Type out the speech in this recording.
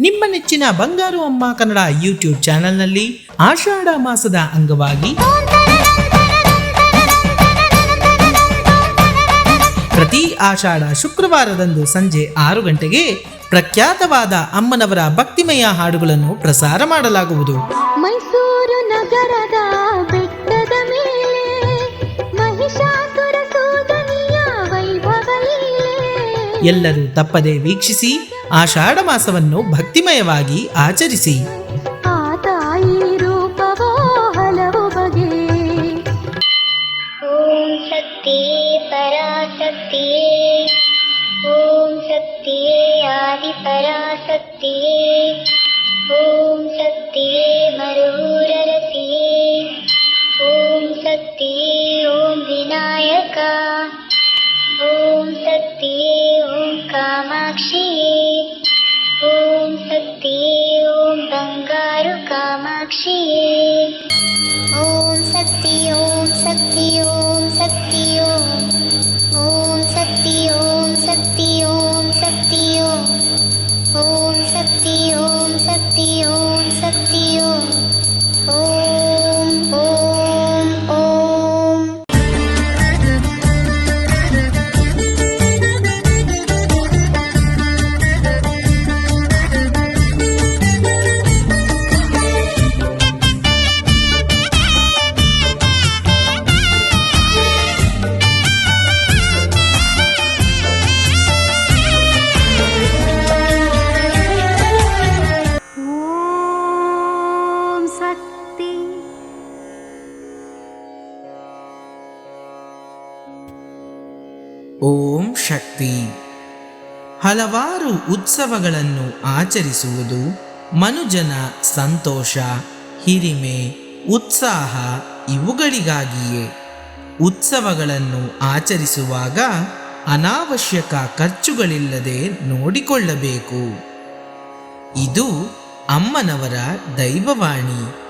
ನಿಮ್ಮ ನೆಚ್ಚಿನ ಬಂಗಾರು ಅಮ್ಮ ಕನ್ನಡ ಯೂಟ್ಯೂಬ್ ಚಾನೆಲ್ನಲ್ಲಿ ಆಷಾಢ ಮಾಸದ ಅಂಗವಾಗಿ ಪ್ರತಿ ಆಷಾಢ ಶುಕ್ರವಾರದಂದು ಸಂಜೆ ಆರು ಗಂಟೆಗೆ ಪ್ರಖ್ಯಾತವಾದ ಅಮ್ಮನವರ ಭಕ್ತಿಮಯ ಹಾಡುಗಳನ್ನು ಪ್ರಸಾರ ಮಾಡಲಾಗುವುದು. ಮೈಸೂರು ನಗರದ ಬೆಟ್ಟದ ಮೇಲೆ ಮಹಿಷಾಸುರ ಎಲ್ಲರೂ ತಪ್ಪದೆ ವೀಕ್ಷಿಸಿ ಆಷಾಢ ಮಾಸವನ್ನು ಭಕ್ತಿಮಯವಾಗಿ ಆಚರಿಸಿ. ಆ ತಾಯಿ ರೂಪವೋ ಹಲವು ಬಗೆ. ಓಂ ಶಕ್ತಿಯೇ ಬಂಗಾರು ಕಾಮಾಕ್ಷಿಯೇ ಓಂ ಶಕ್ತಿ ಓಂ ಶಕ್ತಿ ಓಂ ಶಕ್ತಿ. ಹಲವಾರು ಉತ್ಸವಗಳನ್ನು ಆಚರಿಸುವುದು ಮನುಜನ ಸಂತೋಷ, ಹಿರಿಮೆ, ಉತ್ಸಾಹ ಇವುಗಳಿಗಾಗಿಯೇ. ಉತ್ಸವಗಳನ್ನು ಆಚರಿಸುವಾಗ ಅನಾವಶ್ಯಕ ಖರ್ಚುಗಳಿಲ್ಲದೆ ನೋಡಿಕೊಳ್ಳಬೇಕು. ಇದು ಅಮ್ಮನವರ ದೈವವಾಣಿ.